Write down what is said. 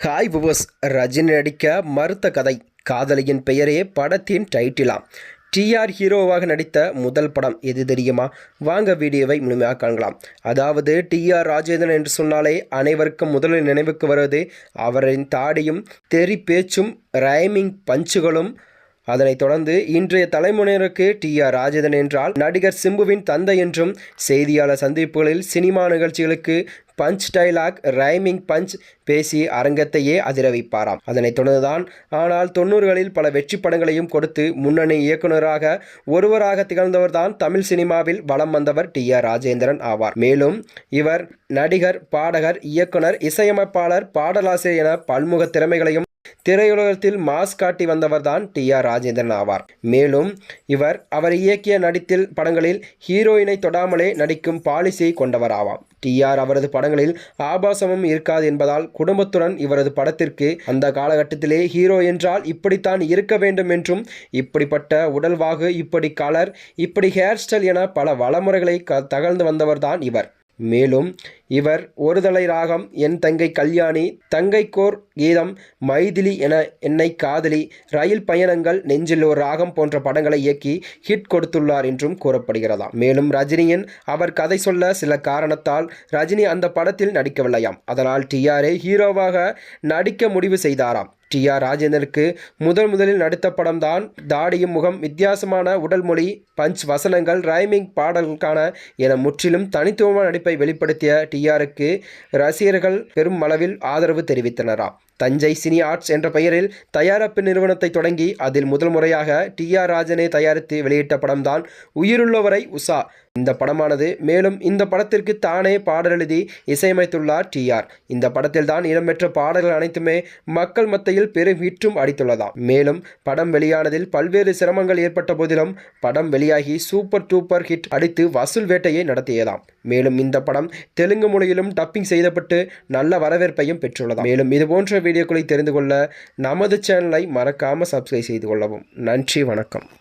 Hi விவஸ் Rajini நடிக்க மறுத்த கதை. காதலியின் பெயரே படத்தின் டைட்டிலாம் டிஆர் ஹீரோவாக நடித்த முதல் படம் எது தெரியுமா? வாங்க வீடியோவை முழுமையாக காணலாம் அதாவது டிஆர் ராஜேந்திரன் என்று சொன்னாலே அனைவருக்கும் முதலில் நினைவுக்கு வருவது அவரின் தாடியும் தெறி பேச்சும் ரைமிங் பஞ்சுகளும் அதனைத் தொடர்ந்து இன்றைய தலைமுறையினருக்கு டி ஆர் ராஜேந்திரன் என்றால் நடிகர் சிம்புவின் தந்தை என்றும் செய்தியாளர் சந்திப்புகளில் சினிமா நிகழ்ச்சிகளுக்கு பஞ்ச் டைலாக் ரைமிங் பஞ்ச் பேசி அரங்கத்தையே அதிர வைப்பாராம். அதனைத் தொடர்ந்துதான் ஆனால் தொண்ணூறுகளில் பல வெற்றி படங்களையும் கொடுத்து முன்னணி இயக்குநராக ஒருவராக திகழ்ந்தவர்தான் தமிழ் சினிமாவில் வலம் வந்தவர் டி ஆர் ராஜேந்திரன் ஆவார். மேலும் இவர் நடிகர் பாடகர் இயக்குனர் இசையமைப்பாளர் பாடலாசிரியர் என பல்முக திறமைகளையும் திரையுலகத்தில் மாஸ் காட்டி வந்தவர்தான் டி ஆர் ராஜேந்திரன் ஆவார். மேலும் இவர் அவர் இயக்கிய நடித்தில் படங்களில் ஹீரோயினை தொடாமலே நடிக்கும் பாலிசியை கொண்டவர் ஆவாம் டி ஆர் அவரது படங்களில் ஆபாசமும் இருக்காது என்பதால் குடும்பத்துடன் இவரது படத்திற்கு அந்த காலகட்டத்திலே ஹீரோ என்றால் இப்படித்தான் இருக்க வேண்டும் என்றும் இப்படிப்பட்ட உடல்வாகு இப்படி கலர் இப்படி ஹேர் ஸ்டைல் என பல வளமுறைகளை க தகழ்ந்து வந்தவர்தான் இவர். மேலும் இவர் ஒருதலை ராகம் என் தங்கை கல்யாணி தங்கைக்கோர் கீதம் மைதிலி என என்னை காதலி ரயில் பயணங்கள் நெஞ்சில் ஒரு ராகம் போன்ற படங்களை இயக்கி ஹிட் கொடுத்துள்ளார் என்றும் கூறப்படுகிறதாம். மேலும் ரஜினியின் அவர் கதை சொல்ல சில காரணத்தால் ரஜினி அந்த படத்தில் நடிக்கவில்லையாம். அதனால் டிஆரே ஹீரோவாக நடிக்க முடிவு செய்தாராம். டி ஆர் ராஜேந்தருக்கு முதல் முதலில் நடித்த படம்தான் தாடியும் முகம் வித்தியாசமான உடல் மொழி பஞ்ச் வசனங்கள் ரைமிங் பாடல்களுக்கான என முற்றிலும் தனித்துவமான நடிப்பை வெளிப்படுத்திய டிஆருக்கு ரசிகர்கள் பெரும் அளவில் ஆதரவு தெரிவித்தனராம் தஞ்சை சினி ஆர்ட்ஸ் என்ற பெயரில் தயாரிப்பு நிறுவனத்தை தொடங்கி அதில் முதல் முறையாக டி ஆர் ராஜனே தயாரித்து வெளியிட்ட படம்தான் உயிருள்ளவரை உஷா. இந்த படமானது மேலும் இந்த படத்திற்கு தானே பாடல் எழுதி இசையமைத்துள்ளார் டி ஆர். இந்த படத்தில் தான் இடம்பெற்ற பாடல்கள் அனைத்துமே மக்கள் மத்தியில் பெரும் ஹிட்டும் அடித்துள்ளதாம் மேலும் படம் வெளியானதில் பல்வேறு சிரமங்கள் ஏற்பட்ட போதிலும் படம் வெளியாகி சூப்பர் டூப்பர் ஹிட் அடித்து வசூல் வேட்டையை நடத்தியதாம். மேலும் இந்த படம் தெலுங்கு மொழியிலும் டப்பிங் செய்யப்பட்டு நல்ல வரவேற்பையும் பெற்றுள்ளது மேலும் இதுபோன்ற வீடியோக்களை தெரிந்து கொள்ள நமது சேனலை மறக்காமல் சப்ஸ்கிரைப் செய்து கொள்ளவும். நன்றி வணக்கம்.